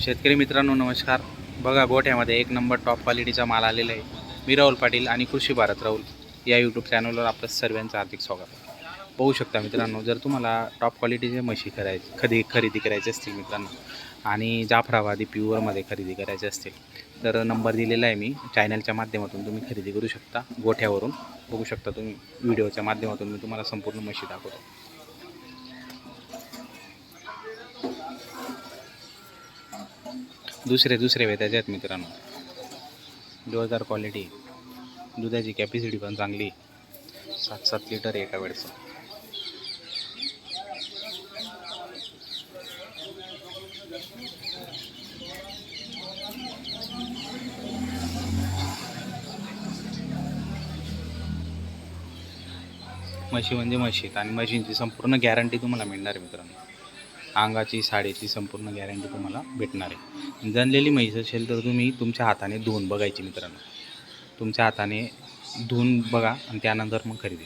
शेतकरी मित्रांनो नमस्कार. बघा गोठ्यामध्ये एक नंबर टॉप क्वालिटीचा माल आलेला आहे. मी राहुल पाटील आणि कृषी भारत राहुल या यूट्यूब चॅनलवर आपलं सर्वांचं हार्दिक स्वागत. बघू शकता मित्रांनो जर तुम्हाला टॉप क्वालिटीचे म्हशी करायचे खरेदी खरेदी करायचे असतील मित्रांनो आणि जाफराबादी प्युअरमध्ये खरेदी करायचे असतील तर नंबर दिलेला आहे मी. चॅनलच्या माध्यमातून तुम्ही खरेदी करू शकता. गोठ्यावरून बघू शकता तुम्ही. व्हिडिओच्या माध्यमातून मी तुम्हाला संपूर्ण म्हशी दाखवतो. दुसरे दुसरे वेताचे आहेत मित्रांनो. जोरदार क्वालिटी दुधाची कॅपॅसिटी पण चांगली. सात सात लिटर एका वेळेस म्हशी म्हणजे म्हशी. आणि म्हशींची संपूर्ण गॅरंटी तुम्हाला मिळणार आहे मित्रांनो. अंगाची साडीची संपूर्ण गॅरंटी तुम्हाला भेटणार आहे. जनलेली म्हैस असेल तर तुम्ही तुमच्या हाताने धुवून बघायची मित्रांनो. तुमच्या हाताने धुवून बघा आणि त्यानंतर मग खरेदी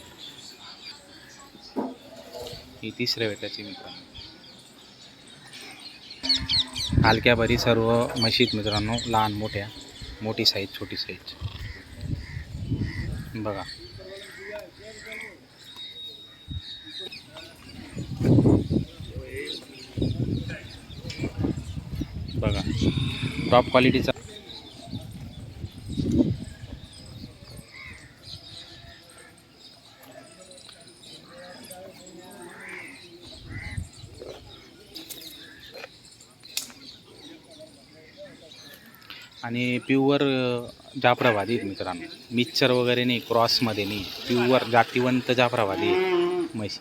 ही तिसऱ्या वेटाची मित्रांनो. हलक्या भरी सर्व म्हशीत मित्रांनो लहान मोठ्या मोठी साईज छोटी साईज बघा. बघा. टॉप क्वालिटीचा आणि प्युअर जाफराबादी मित्रांनो. मिक्सर वगैरे नाही क्रॉसमध्ये नाही. प्युअर जातीवंत जाफराबादी म्हशी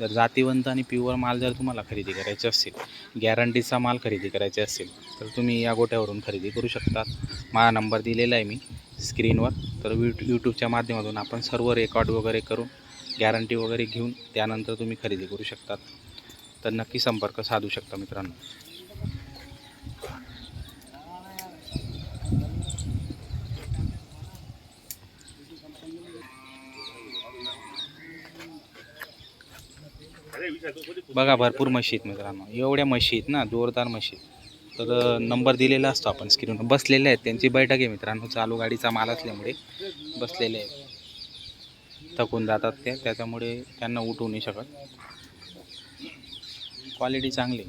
जर जातीवंत आणि प्युअर माल जर तुम्हाला खरेदी करायचे असेल गॅरंटीचा माल खरेदी करायचे असेल तर तुम्ही या गोट्यावरून खरेदी करू शकता. माझा नंबर दिलेला आहे मी स्क्रीनवर तर यू यूट्यूबच्या माध्यमातून आपण सर्व रेकॉर्ड वगैरे करून गॅरंटी वगैरे घेऊन त्यानंतर तुम्ही खरेदी करू शकतात. तर नक्की संपर्क साधू शकता मित्रांनो. बघा भरपूर म्हशी आहेत मित्रांनो. एवढ्या म्हशी आहेत ना जोरदार म्हशी तर नंबर दिलेला असतो आपण स्क्रीनवर बसलेले आहेत. त्यांची बैठक आहे मित्रांनो. चालू गाडीचा माल असल्यामुळे बसलेले आहेत. थकून जातात ते त्याच्यामुळे त्यांना उठवू नाही शकत. क्वालिटी चांगली